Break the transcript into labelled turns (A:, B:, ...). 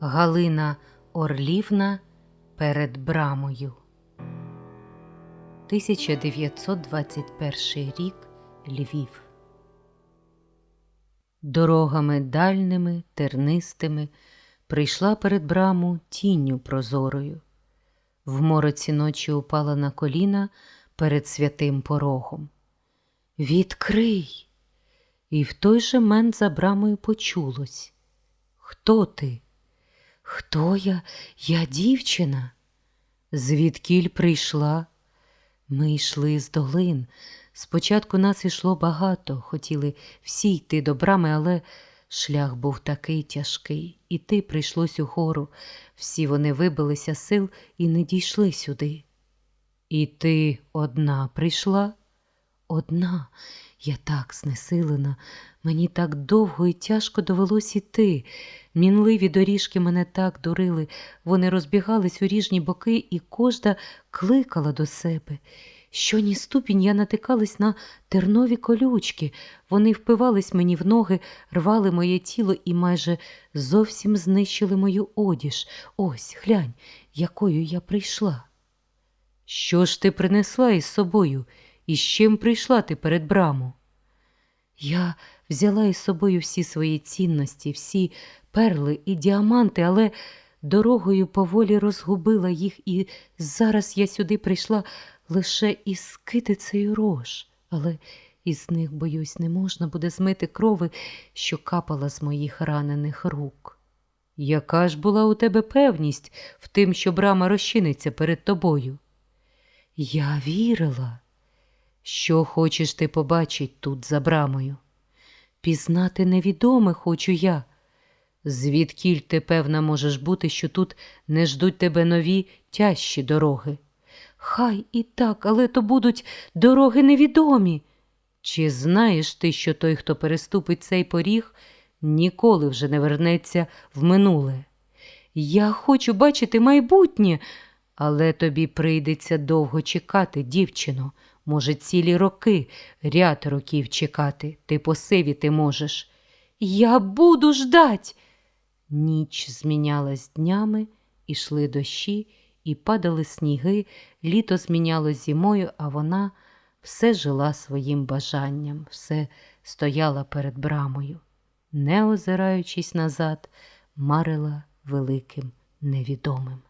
A: Галина Орлівна перед брамою. 1921 рік Львів. Дорогами дальними, тернистими прийшла перед браму тінню прозорою. В мороці ночі упала на коліна перед святим порогом. Відкрий! І в той же мент за брамою почулось. Хто ти? Хто я? Я дівчина. Звідкіль прийшла? Ми йшли з долин. Спочатку нас ішло багато, хотіли всі йти до брами, але шлях був такий тяжкий. Іти прийшлось у гору. Всі вони вибилися сил і не дійшли сюди. І ти одна прийшла? Одна. Я так знесилена, мені так довго і тяжко довелось іти. Мінливі доріжки мене так дурили, вони розбігались у ріжні боки, і кожда кликала до себе. Що ні ступінь я натикалась на тернові колючки, вони впивались мені в ноги, рвали моє тіло і майже зовсім знищили мою одіж. Ось, глянь, якою я прийшла. Що ж ти принесла із собою? І з чим прийшла ти перед браму? Я взяла із собою всі свої цінності, всі перли і діаманти, але дорогою поволі розгубила їх, і зараз я сюди прийшла лише із китицею рож, але із них, боюсь, не можна буде змити крови, що капала з моїх ранених рук. Яка ж була у тебе певність в тим, що брама розчиниться перед тобою? Я вірила. Що хочеш ти побачить тут за брамою? Пізнати невідоме хочу я. Звідкіль ти певна можеш бути, що тут не ждуть тебе нові тяжчі дороги? Хай і так, але то будуть дороги невідомі. Чи знаєш ти, що той, хто переступить цей поріг, ніколи вже не вернеться в минуле? Я хочу бачити майбутнє, але тобі прийдеться довго чекати, дівчино. Може, цілі роки, ряд років чекати, ти посивіти можеш. Я буду ждать. Ніч змінялась днями, ішли дощі, і падали сніги, літо змінялось зимою, а вона все жила своїм бажанням, все стояла перед брамою, не озираючись назад, марила великим невідомим.